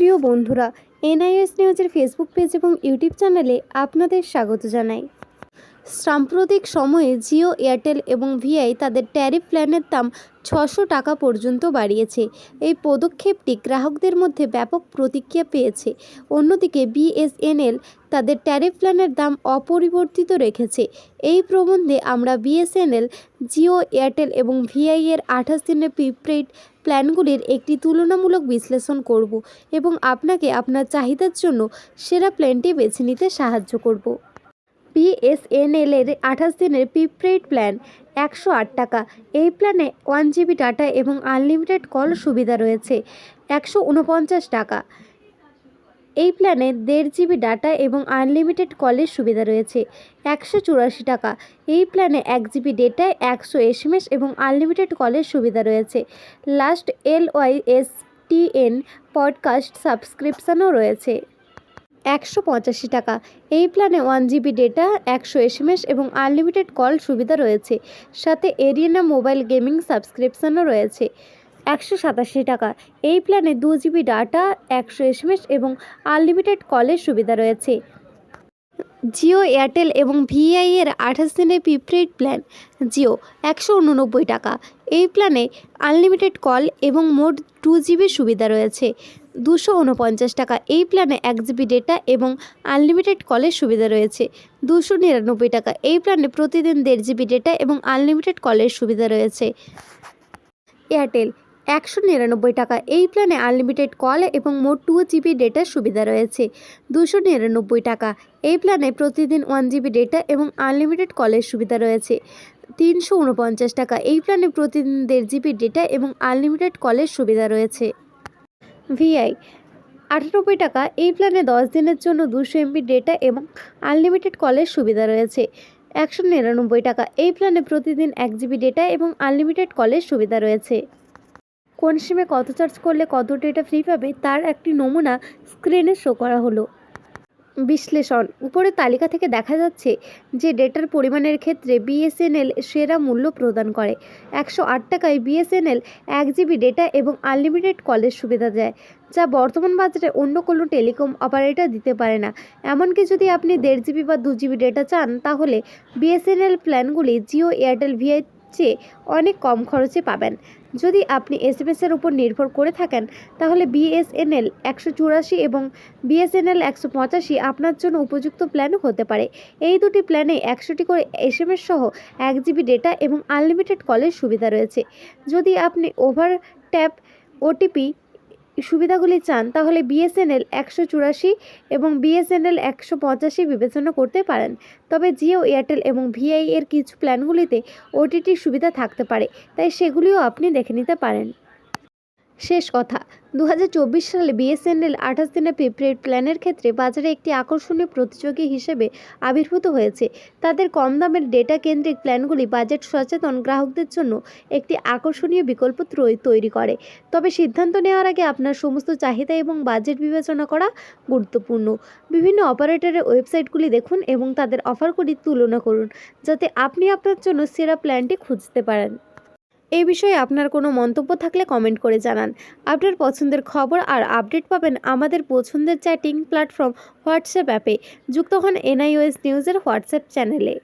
প্রিয় বন্ধুরা এনআইএস নিউজের ফেসবুক পেজ এবং ইউটিউব চ্যানেলে আপনাদের স্বাগত জানাই। সাম্প্রতিক সময়ে জিও, এয়ারটেল এবং ভিআই তাদের ট্যারিফ প্ল্যানের দাম ছশো টাকা পর্যন্ত বাড়িয়েছে। এই পদক্ষেপটি গ্রাহকদের মধ্যে ব্যাপক প্রতিক্রিয়া পেয়েছে। অন্যদিকে বিএসএনএল তাদের ট্যারিফ প্ল্যানের দাম অপরিবর্তিত রেখেছে। এই প্রবন্ধে আমরা বিএসএনএল, জিও, এয়ারটেল এবং ভিআই এর আঠাশ দিনের প্রিপেইড প্ল্যানগুলির একটি তুলনামূলক বিশ্লেষণ করব এবং আপনাকে আপনার চাহিদার জন্য সেরা প্ল্যানটি বেছে নিতে সাহায্য করব। বিএসএনএল এর আঠাশ দিনের প্রিপেইড প্ল্যান, একশো আট টাকা। এই প্ল্যানে ওয়ান জিবি ডাটা এবং আনলিমিটেড কল সুবিধা রয়েছে, একশো উনপঞ্চাশ টাকা। এই প্ল্যানে দেড় জিবি ডাটা এবং আনলিমিটেড কলের সুবিধা রয়েছে, একশো চুরাশি টাকা। এই প্ল্যানে এক জিবি ডেটায় একশো এসএমএস এবং আনলিমিটেড কলের সুবিধা রয়েছে। Last L Y S T N podcast সাবস্ক্রিপশনও রয়েছে। একশো পঁচাশি টাকা। এই প্ল্যানে ওয়ান জিবি ডেটা, একশো এসএমএস এবং আনলিমিটেড কল সুবিধা রয়েছে। সাথে এরিয়ানা মোবাইল গেমিং সাবস্ক্রিপশনও রয়েছে। একশো সাতাশি টাকা। এই প্ল্যানে দু জিবি ডাটা, একশো এসএমএস এবং আনলিমিটেড কলের সুবিধা রয়েছে। জিও এয়ারটেল এবং ভিআই এর আঠাশ দিনের প্রিপেইড প্ল্যান জিও, একশো উননব্বই টাকা। এই প্ল্যানে আনলিমিটেড কল এবং মোট টু জিবি সুবিধা রয়েছে, দুশো উনপঞ্চাশ টাকা। এই প্ল্যানে এক জিবি ডেটা এবং আনলিমিটেড কলের সুবিধা রয়েছে, দুশো নিরানব্বই টাকা। এই প্ল্যানে প্রতিদিন দেড় জিবি ডেটা এবং আনলিমিটেড কলের সুবিধা রয়েছে। এয়ারটেল একশো নিরানব্বই টাকা। এই প্ল্যানে আনলিমিটেড কল এবং মোট টু জিবি ডেটার সুবিধা রয়েছে। দুশো নিরানব্বই টাকা। এই প্ল্যানে প্রতিদিন ওয়ান জিবি ডেটা এবং আনলিমিটেড কলের সুবিধা রয়েছে। তিনশো উনপঞ্চাশ টাকা। এই প্ল্যানে প্রতিদিন দেড় জিবি ডেটা এবং আনলিমিটেড কলের সুবিধা রয়েছে। ভিআই আটানব্বই টাকা। এই প্ল্যানে দশ দিনের জন্য দুশো এমবি ডেটা এবং আনলিমিটেড কলের সুবিধা রয়েছে। একশো নিরানব্বই টাকা। এই প্ল্যানে প্রতিদিন এক জিবি ডেটা এবং আনলিমিটেড কলের সুবিধা রয়েছে। কোন সিমে কত চার্জ করলে কত ডেটা ফ্রি পাবে তার একটি নমুনা স্ক্রিনে শো করা হলো। বিশ্লেষণ, উপরের তালিকা থেকে দেখা যাচ্ছে যে ডেটার পরিমাণের ক্ষেত্রে বিএসএনএল সেরা মূল্য প্রদান করে। একশো আট টাকায় বিএসএনএল এক জিবি ডেটা এবং আনলিমিটেড কলের সুবিধা দেয়, যা বর্তমান বাজারে অন্য কোনো টেলিকম অপারেটর দিতে পারে না। এমনকি যদি আপনি দেড় জিবি বা দু জিবি ডেটা চান, তাহলে বিএসএনএল প্ল্যানগুলি জিও, এয়ারটেল, ভিআই চেয়ে অনেক কম খরচে পাবেন। যদি আপনি এস এসএমএসের উপর নির্ভর করে থাকেন, তাহলে বিএসএনএল একশো চুরাশি এবং বিএসএনএল একশো পঁচাশি আপনার জন্য উপযুক্ত প্ল্যানও হতে পারে। এই দুটি প্ল্যানে একশোটি করে এস এম এস সহ এক জিবি ডেটা এবং আনলিমিটেড কলের সুবিধা রয়েছে। যদি আপনি ওভার ট্যাপ ওটিপি সুবিধাগুলি চান, তাহলে বিএসএনএল একশো চুরাশি এবং বিএসএনএল একশো পঁচাশি বিবেচনা করতে পারেন। তবে জিও, এয়ারটেল এবং ভিআই এর কিছু প্ল্যানগুলিতে ওটিটির সুবিধা থাকতে পারে, তাই সেগুলিও আপনি দেখে নিতে পারেন। শেষ কথা। দু হাজার চব্বিশ সালে বিএসএনএল আঠাশ দিনের প্রিপেড প্ল্যানের ক্ষেত্রে বাজারে একটি আকর্ষণীয় প্রতিযোগী হিসেবে আবির্ভূত হয়েছে। তাদের কম দামের ডেটা কেন্দ্রিক প্ল্যানগুলি বাজেট সচেতন গ্রাহকদের জন্য একটি আকর্ষণীয় বিকল্প তৈরি করে। তবে সিদ্ধান্ত নেওয়ার আগে আপনার সমস্ত চাহিদা এবং বাজেট বিবেচনা করা গুরুত্বপূর্ণ। বিভিন্ন অপারেটরের ওয়েবসাইটগুলি দেখুন এবং তাদের অফারগুলি তুলনা করুন, যাতে আপনি আপনার জন্য সেরা প্ল্যানটি খুঁজতে পারেন। এই বিষয়ে আপনার কোনো মন্তব্য থাকলে কমেন্ট করে জানান। আপনার পছন্দের খবর আর আপডেট পাবেন আমাদের পছন্দের চ্যাটিং প্ল্যাটফর্ম হোয়াটসঅ্যাপ অ্যাপে। যুক্ত হন এনআইওএস নিউজের হোয়াটসঅ্যাপ চ্যানেলে